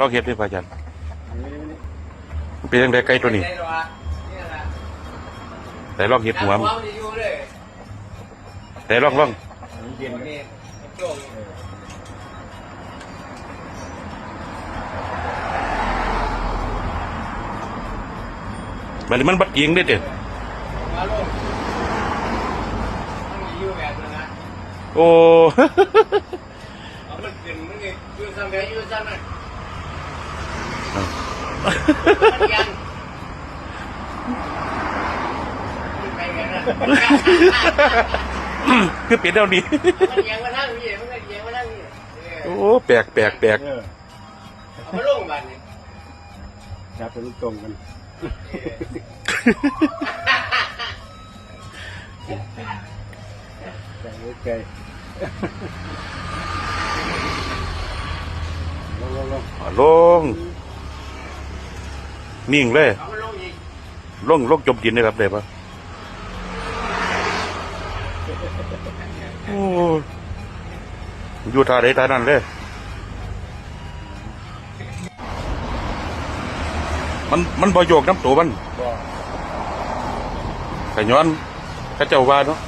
ลองเฮ็ดดิพระอาจารย์มันเป็นจังไดไก่ตัวนี้ได้หรอวะนี่แหละแต่ลองเฮ็ดหัวหัมันวมันจะอยู่เลยแต่ลองลองเย็นนี่โจ้งมันนี่มันบัดยิงได้เด้อมาลงมันอยู่แบบนั้นนะโอ้เอามันขึ้นมันนี่อยู่ซ้ำไหนอยู่ซ้ำนั่นมัน ยังไปกันนะคือเป็นแนวนี้มันยังมานั่งนี่มันก็ยังมานั่งนี่เออโอ้แปลกแปลกแปลกเออเอามาลงบ้านนี่จับเป็นลูกตรงกันใจไกลลงลงลงลง นิ่งเลยเอามาลงอีกลงลงจมดินเลยครับได้ปะโอ้อยู่ท่าใดท่านั้นเลย มันมันบ่โยกน้ำตัวมันขย้อนเข้าเจ้าว่าเนาะ